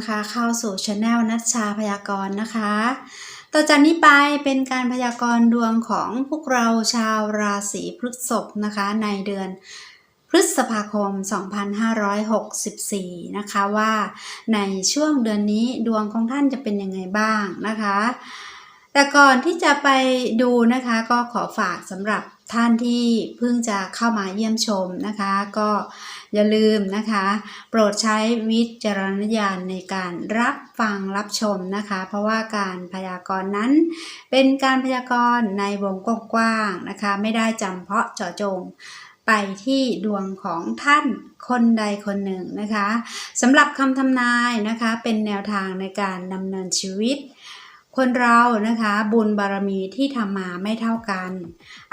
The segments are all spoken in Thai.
นะคะ เข้าสู่ช anel นัชชาพยากรณ์นะคะ ต่อจากนี้ไปเป็นการพยากรณ์ดวงของพวกเราชาวราศีพฤษภนะคะในเดือนพฤษภาคม 2564 นะคะว่าในช่วงเดือนนี้ดวงของท่านจะเป็นยังไงบ้างนะคะ แต่ก่อนที่จะไปดูนะคะก็ขอฝากสำหรับ ท่านที่เพิ่งจะเข้ามาเยี่ยมชมนะคะ ก็อย่าลืมนะคะ โปรดใช้วิจารณญาณในการรับฟังรับชมนะคะ เพราะว่าการพยากรณ์นั้น เป็นการพยากรณ์ในวงกว้างๆนะคะ ไม่ได้จำเพาะเจาะจงไปที่ดวงของท่านคนใดคนหนึ่งนะคะสำหรับคำทำนายนะคะเป็นแนวทางในการดำเนินชีวิต คนเรานะคะบุญบารมีที่ทำมาไม่เท่ากัน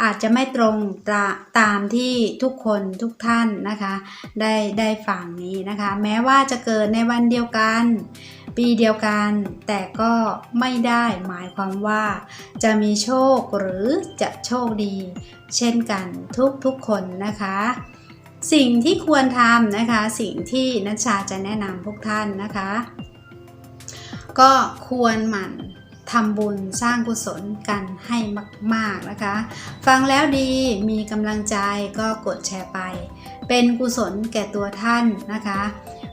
อาจจะไม่ตรงตาตามที่ทุกคนทุกท่านนะคะได้ได้ฟังนี้นะคะ แม้ว่าจะเกิดในวันเดียวกัน ปีเดียวกัน แต่ก็ไม่ได้หมายความว่า จะมีโชคหรือจะโชคดี เช่นกันทุกทุกคนนะคะสิ่งที่ควรทำนะคะ สิ่งที่นัชชาจะแนะนำพวกท่านนะคะ ก็ควรหมั่น ทำบุญสร้างกุศลกันให้มากๆนะคะ ฟังแล้วดีมีกำลังใจก็กดแชร์ไป เป็นกุศลแก่ตัวท่านนะคะ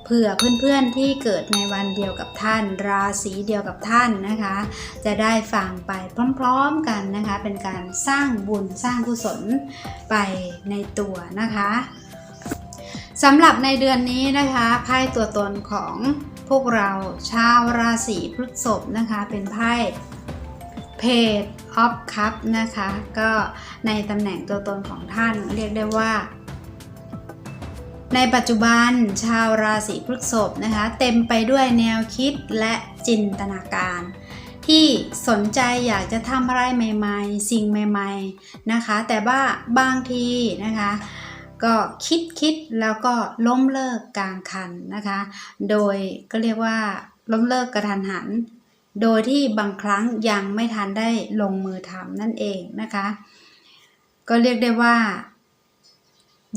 เผื่อเพื่อนๆที่เกิดในวันเดียวกับท่าน ราศีเดียวกับท่านนะคะ จะได้ฟังไปพร้อมๆกันนะคะ เป็นการสร้างบุญสร้างกุศลไปในตัวนะคะสำหรับในเดือนนี้นะคะไพ่ตัวตนของ พวกเราชาวราศีพฤษภนะคะ เป็นไพ่เพจออฟคัพนะคะ ก็ในตำแหน่งตัวตนของท่านเรียกได้ว่า ในปัจจุบันชาวราศีพฤษภนะคะ เต็มไปด้วยแนวคิดและจินตนาการที่สนใจอยากจะทำอะไรใหม่ ๆ สิ่งใหม่ ๆนะคะ แต่ว่าบางทีนะคะ ก็คิดคิดแล้วก็ล้มเลิกกลางคันนะคะ โดยก็เรียกว่าล้มเลิกกระทันหัน โดยที่บางครั้งยังไม่ทันได้ลงมือทำนั่นเองนะคะ ก็เรียกได้ว่า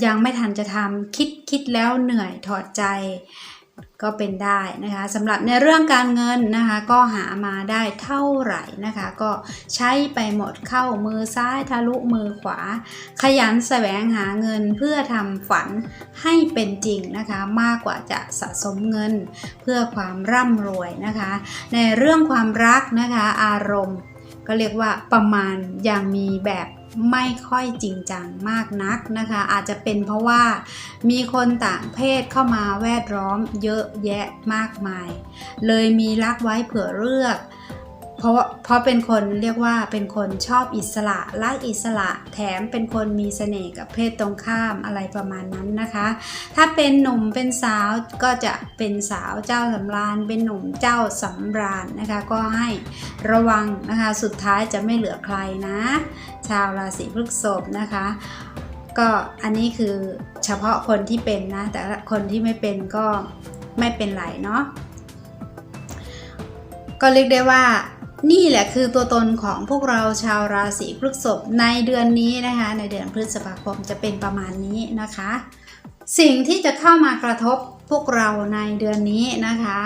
ยังไม่ทันจะทำคิดคิดแล้วเหนื่อยถอดใจ ก็เป็นได้นะคะสำหรับในเรื่องการเงินนะคะก็หามาได้เท่าไหร่นะคะก็ใช้ไปหมดเข้ามือซ้ายทะลุมือขวา ขยันแสวงหาเงินเพื่อทำฝันให้เป็นจริงนะคะมากกว่าจะสะสมเงินเพื่อความร่ำรวยนะคะ ในเรื่องความรักนะคะอารมณ์ ก็เรียกว่าประมาณยังมีแบบ ไม่ค่อยจริงจังมากนักนะคะ อาจจะเป็นเพราะว่ามีคนต่างเพศเข้ามาแวดล้อมเยอะแยะมากมาย เลยมีรักไว้เผื่อเลือก เพราะเพราะเป็นคนเรียกว่าเป็นคนชอบอิสระรักอิสระแถมเป็นคนมีเสน่ห์กับเพศตรงข้ามอะไรประมาณนั้นนะคะ ถ้าเป็นหนุ่มเป็นสาวก็จะเป็นสาวเจ้าสำราญ เป็นหนุ่มเจ้าสำราญนะคะ ก็ให้ระวังนะคะสุดท้ายจะไม่เหลือใครนะ ชาวราศีพฤษภนะคะก็อันนี้คือเฉพาะคนที่เป็นนะ แต่คนที่ไม่เป็นก็ไม่เป็นไรเนาะก็เรียกได้ว่า นี่แหละคือตัวตนของพวกเราชาวราศีพฤษภในเดือนนี้นะคะ ในเดือนพฤษภาคมจะเป็นประมาณนี้นะคะ สิ่งที่จะเข้ามากระทบพวกเราในเดือนนี้นะคะ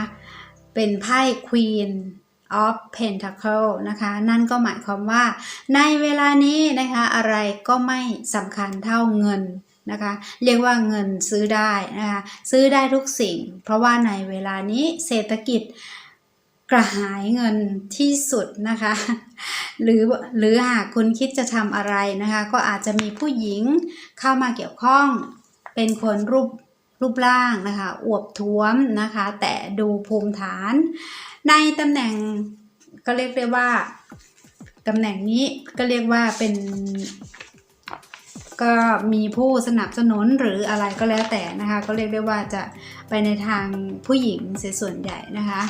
เป็นไพ่ Queen of Pentacle นะคะ นั่นก็หมายความว่า ในเวลานี้นะคะอะไรก็ไม่สำคัญเท่าเงินนะคะเรียกว่าเงินซื้อได้นะคะซื้อได้ทุกสิ่ง เพราะว่าในเวลานี้เศรษฐกิจ กระหายเงินที่สุดนะคะ หรือหรือหากคุณคิดจะทำอะไรนะคะ ก็อาจจะมีผู้หญิงเข้ามาเกี่ยวข้องเป็นคนรูปรูปร่างนะคะ อวบท้วมนะคะ แต่ดูภูมิฐาน ในตำแหน่งก็เรียกได้ว่าตำแหน่งนี้ก็เรียกว่าเป็นก็มีผู้สนับสนุนหรืออะไรก็แล้วแต่นะคะ ก็เรียกได้ว่าจะไปในทางผู้หญิงเสียส่วนใหญ่นะคะ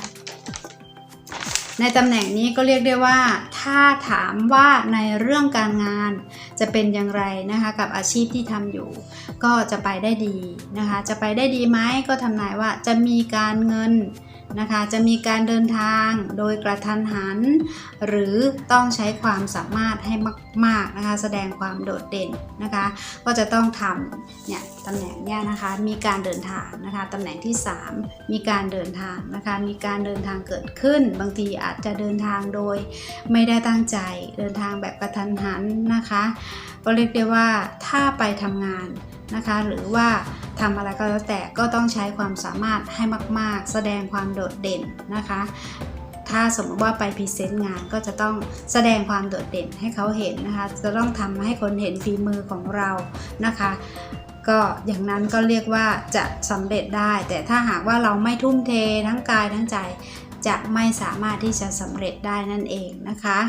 ในตำแหน่งนี้ก็เรียกได้ว่า ถ้าถามว่าในเรื่องการงานจะเป็นอย่างไรนะคะกับอาชีพที่ทำอยู่ ก็จะไปได้ดีนะคะ จะไปได้ดีไหมก็ทำนายว่าจะมีการเงิน นะคะจะมีการเดินทางโดยกระทันหัน หรือต้องใช้ความสามารถให้มากๆนะคะแสดงความโดดเด่นนะคะก็จะต้องทำเนี่ยตำแหน่งเนี่ยนะคะมีการเดินทางนะคะตำแหน่งที่ 3 มีการเดินทางนะคะมีการเดินทางเกิดขึ้น บางทีอาจจะเดินทางโดยไม่ได้ตั้งใจเดินทางแบบกระทันหันนะคะก็เรียกได้ว่าถ้าไปทำงาน นะคะ หรือว่าทำอะไรก็แล้วแต่ก็ต้องใช้ความสามารถให้มาก ๆ แสดงความโดดเด่นนะคะ ถ้าสมมติว่าไปพรีเซนต์งานก็จะต้องแสดงความโดดเด่นให้เขาเห็นนะคะ จะต้องทำให้คนเห็นฝีมือของเรานะคะ ก็อย่างนั้นก็เรียกว่าจะสำเร็จได้ แต่ถ้าหากว่าเราไม่ทุ่มเททั้งกายทั้งใจ จะไม่สามารถที่จะสำเร็จได้นั่นเองนะคะ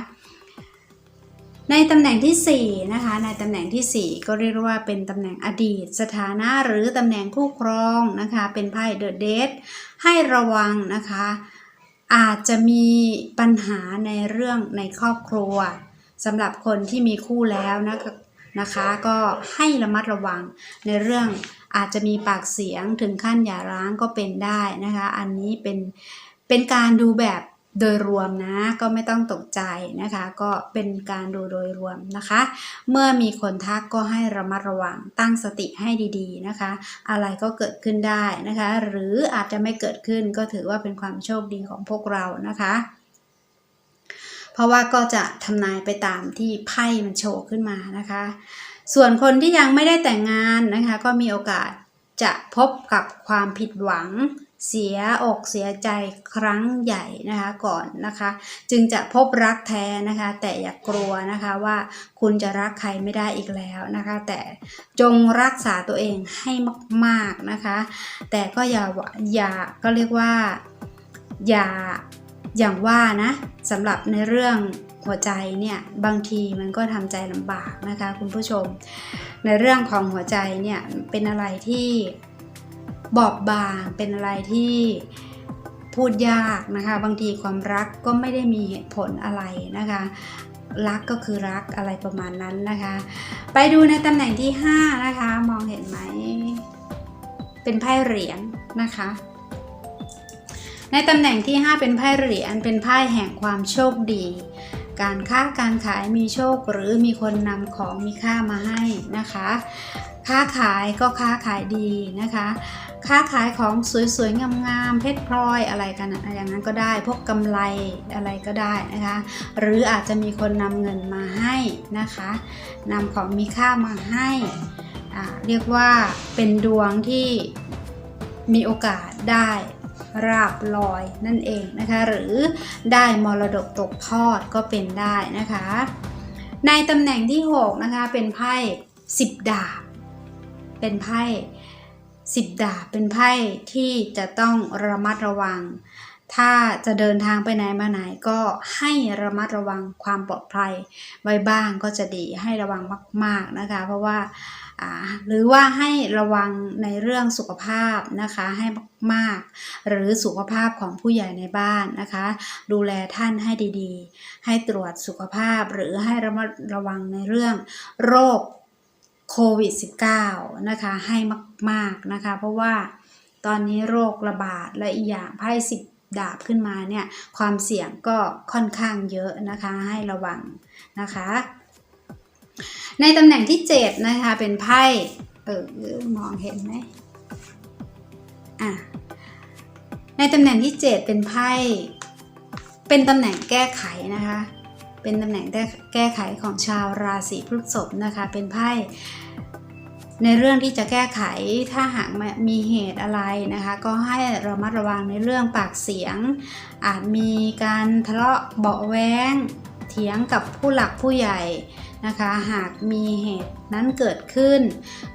ในตำแหน่งที่4นะคะในตำแหน่งทีสี่ 4 ก็เรียกว่าเป็นตำแหน่งอดีต สถานะหรือตำแหน่งคู่ครองนะคะเป็นไพ่เดอะเดทให้ระวังนะคะ อาจจะมีปัญหาในเรื่องในครอบครัวสำหรับคนที่มีคู่แล้วนะคะนะคะก็ให้ระมัดระวังในเรื่องอาจจะมีปากเสียงถึงขั้นหย่าร้างก็เป็นได้นะคะ อันนี้เป็นเป็นการดูแบบ โดยรวมนะก็ไม่ต้องตกใจนะคะ ก็เป็นการดูโดยรวมนะคะ เมื่อมีคนทักก็ให้ระมัดระวังตั้งสติให้ดีๆนะคะ อะไรก็เกิดขึ้นได้นะคะ หรืออาจจะไม่เกิดขึ้นก็ถือว่าเป็นความโชคดีของพวกเรานะคะ เพราะว่าก็จะทำนายไปตามที่ไพ่มันโชว์ขึ้นมานะคะ ส่วนคนที่ยังไม่ได้แต่งงานนะคะ ก็มีโอกาสจะพบกับความผิดหวัง เสียอกเสียใจครั้งใหญ่นะคะก่อนนะคะ จึงจะพบรักแท้นะคะ แต่อย่ากกลัวนะคะว่าคุณจะรักใครไม่ได้อีกแล้วนะคะ แต่จงรักษาตัวเองให้มากๆนะคะ แต่ก็อย่าอย่าก็เรียกว่าอย่าอย่างว่านะสำหรับในเรื่องหัวใจเนี่ยบางทีมันก็ทำใจลำบากนะคะ คุณผู้ชม ในเรื่องของหัวใจเนี่ยเป็นอะไรที่ บอบบางเป็นอะไรที่พูดยากนะคะ บางทีความรักก็ไม่ได้มีเหตุผลอะไรนะคะ รักก็คือรักอะไรประมาณนั้นนะคะ ไปดูในตำแหน่งที่ 5 นะคะ มองเห็นไหม เป็นไพ่เหรียญนะคะ ในตำแหน่งที่ 5 เป็นไพ่เหรียญเป็นไพ่แห่งความโชคดี การค้าการขายมีโชคหรือมีคนนำของมีค่ามาให้นะคะ ค้าขายก็ค้าขายดีนะคะ ค้าขายของสวยๆงามๆเพชรพลอยอะไรกันอย่างนั้นก็ได้พวกกำไรอะไรก็ได้นะคะ หรืออาจจะมีคนนำเงินมาให้นะคะนำของมีค่ามาให้เรียกว่าเป็นดวงที่มีโอกาสได้ราบลอยนั่นเองนะคะ หรือได้มรดกตกทอดก็เป็นได้นะคะ ในตำแหน่งที่ 6 นะคะ เป็นไพ่10 ดาบ เป็นไพ่ สิบดาบเป็นไพ่ที่จะต้องระมัดระวัง ถ้าจะเดินทางไปไหนมาไหนก็ให้ระมัดระวังความปลอดภัยไว้บ้างก็จะดีให้ระวังมาก ๆนะคะ เพราะว่าหรือว่าให้ระวังในเรื่องสุขภาพนะคะให้มากๆ หรือสุขภาพของผู้ใหญ่ในบ้านนะคะ ดูแลท่านให้ดีๆ ให้ตรวจสุขภาพหรือให้ระมัดระวังในเรื่องโรค โควิด -19 นะคะให้มากๆนะคะ เพราะว่าตอนนี้โรคระบาดและอีกอย่างไพ่สิบดาบขึ้นมาเนี่ยความเสี่ยงก็ค่อนข้างเยอะนะคะให้ระวังนะคะ ในตำแหน่งที่ 7 นะคะเป็นไพ่เออมองเห็นไหมอะในตำแหน่งที่ 7 เป็นไพ่เป็นตำแหน่งแก้ไขนะคะ เป็นตำแหน่งแก้ไขของชาวราศีพฤษภนะคะ เป็นไพ่ในเรื่องที่จะแก้ไขถ้าหากมีเหตุอะไรนะคะ ก็ให้ระมัดระวังในเรื่องปากเสียง อาจมีการทะเลาะเบาแว้ง เถียงกับผู้หลักผู้ใหญ่ นะคะ หากมีเหตุนั้นเกิดขึ้น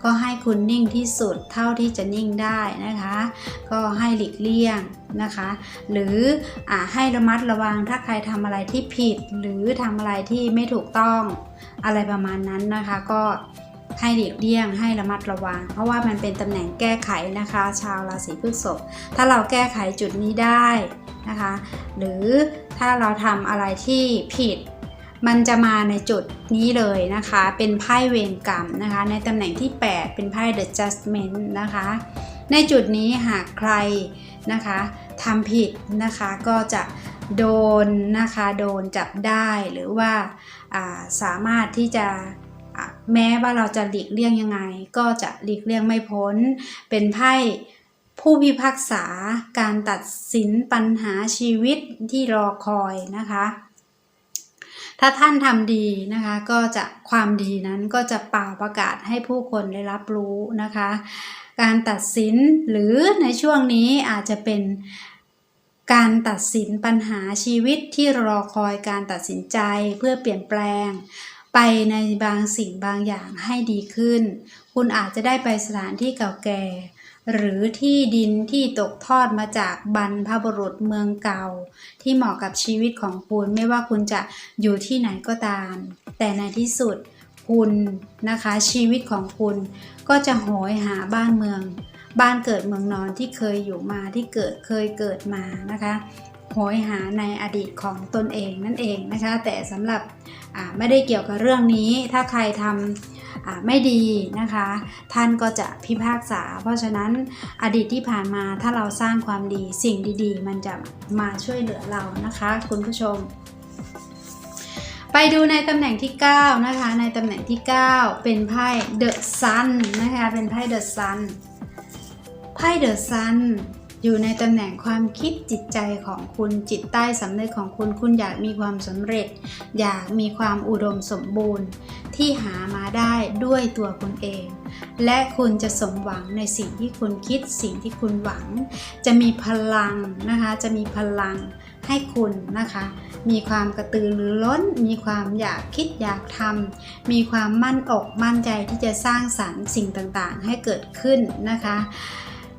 ก็ให้คุณนิ่งที่สุดเท่าที่จะนิ่งได้นะคะ ก็ให้หลีกเลี่ยงนะคะ หรืออให้ระมัดระวังถ้าใครทำอะไรที่ผิด หรือทำอะไรที่ไม่ถูกต้องอะไรประมาณนั้นนะคะก็ให้หลีกเลี่ยงให้ระมัดระวัง เพราะว่ามันเป็นตำแหน่งแก้ไขนะคะ ชาวราศีพฤษภถ้าเราแก้ไขจุดนี้ได้นะคะ หรือถ้าเราทำอะไรที่ผิด มันจะมาในจุดนี้เลยนะคะ เป็นไพ่เวรกรรมนะคะ ในตำแหน่งที่ 8 เป็นไพ่ The Judgment นะคะ ในจุดนี้หากใครนะคะทำผิดนะคะก็จะโดนนะคะโดนจับได้หรือว่าาสามารถที่จะแม้ว่าเราจะหลีกเลี่ยงยังไง ก็จะหลีกเลี่ยงไม่พ้น เป็นไพ่ผู้พิพากษาการตัดสินปัญหาชีวิตที่รอคอยนะคะ ถ้าท่านทำดีนะคะ ก็จะความดีนั้นก็จะเป่าประกาศให้ผู้คนได้รับรู้นะคะ การตัดสินหรือในช่วงนี้อาจจะเป็นการตัดสินปัญหาชีวิตที่รอคอยการตัดสินใจเพื่อเปลี่ยนแปลง ไปในบางสิ่งบางอย่างให้ดีขึ้น คุณอาจจะได้ไปสถานที่เก่าแก่ หรือที่ดินที่ตกทอดมาจากบรรพบุรุษเมืองเก่า ที่เหมาะกับชีวิตของคุณไม่ว่าคุณจะอยู่ที่ไหนก็ตาม แต่ในที่สุดคุณนะคะชีวิตของคุณก็จะโหยหาบ้านเมือง บ้านเกิดเมืองนอนที่เคยอยู่มาที่เกิดเคยเกิดมานะคะโหยหาในอดีตของตนเองนั่นเองนะคะ แต่สำหรับไม่ได้เกี่ยวกับเรื่องนี้ถ้าใครทำ ไม่ดีนะคะ ท่านก็จะพิพากษา เพราะฉะนั้นอดีตที่ผ่านมาถ้าเราสร้างความดีสิ่งดีๆ มันจะมาช่วยเหลือเรานะคะ คุณผู้ชม ไปดูในตำแหน่งที่ 9 นะคะ ในตำแหน่งที่ 9 เป็นไพ่ The Sun นนะคะเป็นไพ่ The Sun ไพ่ The Sun อ อยู่ในตำแหน่งความคิดจิตใจของคุณจิตใต้สำนึกของคุณคุณอยากมีความสำเร็จ อยากมีความอุดมสมบูรณ์ ที่หามาได้ด้วยตัวคุณเอง และคุณจะสมหวังในสิ่งที่คุณคิดสิ่งที่คุณหวัง จะมีพลังนะคะจะมีพลังให้คุณนะคะ มีความกระตือรือร้น มีความอยากคิดอยากทำมีความมั่นอกมั่นใจที่จะสร้างสรรค์สิ่งต่างๆ ให้เกิดขึ้นนะคะ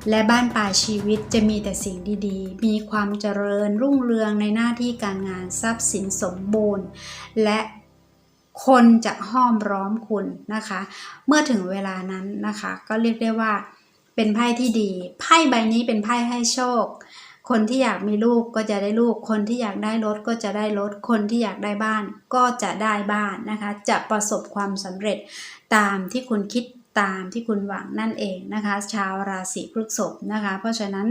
และบ้านปลายชีวิตจะมีแต่สิ่งดีๆ มีความเจริญรุ่งเรืองในหน้าที่การงานทรัพย์สินสมบูรณ์ และคนจะห้อมร้อมคุณนะคะ เมื่อถึงเวลานั้นนะคะ ก็เรียกได้ว่าเป็นไพ่ที่ดี ไพ่ใบนี้เป็นไพ่ให้โชค คนที่อยากมีลูกก็จะได้ลูก คนที่อยากได้รถก็จะได้รถ คนที่อยากได้บ้านก็จะได้บ้านนะคะ จะประสบความสำเร็จตามที่คุณคิด ตามที่คุณหวังนั่นเองนะคะ ชาวราศีพฤษภนะคะ เพราะฉะนั้น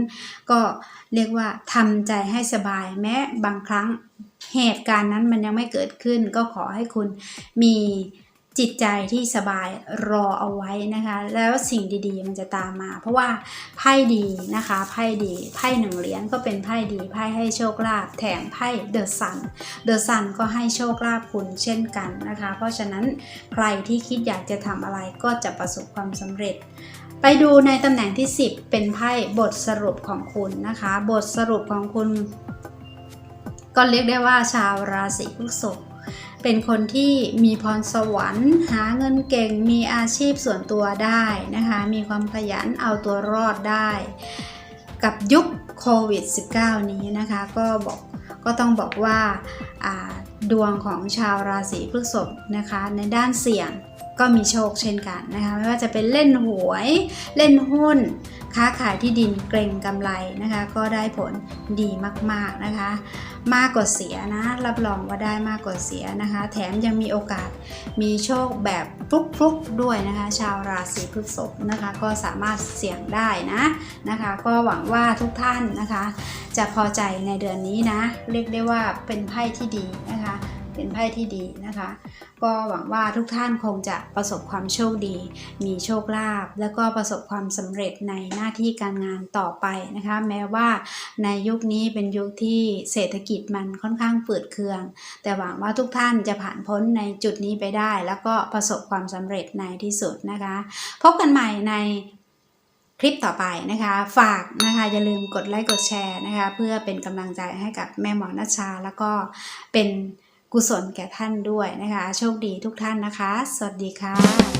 ก็เรียกว่าทำใจให้สบายแม้บางครั้งเหตุการณ์นั้นมันยังไม่เกิดขึ้น ก็ขอให้คุณมี จิตใจที่สบายรอเอาไว้นะคะ แล้วสิ่งดีๆมันจะตามมา เพราะว่าไพ่ดีนะคะไพ่ดีไพ่หนึ่งเหรียญก็เป็นไพ่ดีไพ่ให้โชคลาภแถมไพ่เดอะซันเดอะซันก็ให้โชคลาภคุณเช่นกันนะคะ เพราะฉะนั้นใครที่คิดอยากจะทำอะไรก็จะประสบความสำเร็จไปดูในตำแหน่งที่ 10 เป็นไพ่บทสรุปของคุณนะคะ บทสรุปของคุณ ก็เรียกได้ว่าชาวราศีพฤษภ เป็นคนที่มีพรสวรรค์ หาเงินเก่งมีอาชีพส่วนตัวได้นะคะ มีความขยันเอาตัวรอดได้ กับยุคโควิด -19 นี้นะคะก็บอกก็ต้องบอกว่าอ่าดวงของชาวราศีพฤษภนะคะ ในด้านเสี่ยงก็มีโชคเช่นกันนะคะ ไม่ว่าจะเป็นเล่นหวย เล่นหุ้น ค้าขายที่ดินเกรงกำไรนะคะ ก็ได้ผลดีมากๆนะคะ มากกว่าเสียนะรับรองว่าได้มากกว่าเสียนะคะ แถมยังมีโอกาสมีโชคแบบฟลุกๆด้วยนะคะ ชาวราศีพฤษภนะคะ ก็สามารถเสี่ยงได้นะนะคะ ก็หวังว่าทุกท่านนะคะ จะพอใจในเดือนนี้นะ เรียกได้ว่าเป็นไพ่ที่ดีนะคะ เป็นไพ่ที่ดีนะคะ ก็หวังว่าทุกท่านคงจะประสบความโชคดี มีโชคลาภแล้วก็ประสบความสำเร็จในหน้าที่การงานต่อไปนะคะ แม้ว่าในยุคนี้เป็นยุคที่เศรษฐกิจมันค่อนข้างฝืดเคือง แต่หวังว่าทุกท่านจะผ่านพ้นในจุดนี้ไปได้ แล้วก็ประสบความสำเร็จในที่สุดนะคะ พบกันใหม่ในคลิปต่อไปนะคะ ฝากนะคะอย่าลืมกดไลค์กดแชร์นะคะ เพื่อเป็นกำลังใจให้กับแม่หมอนัชชา แล้วก็เป็น กุศลแก่ท่านด้วยนะคะ โชคดีทุกท่านนะคะ สวัสดีค่ะ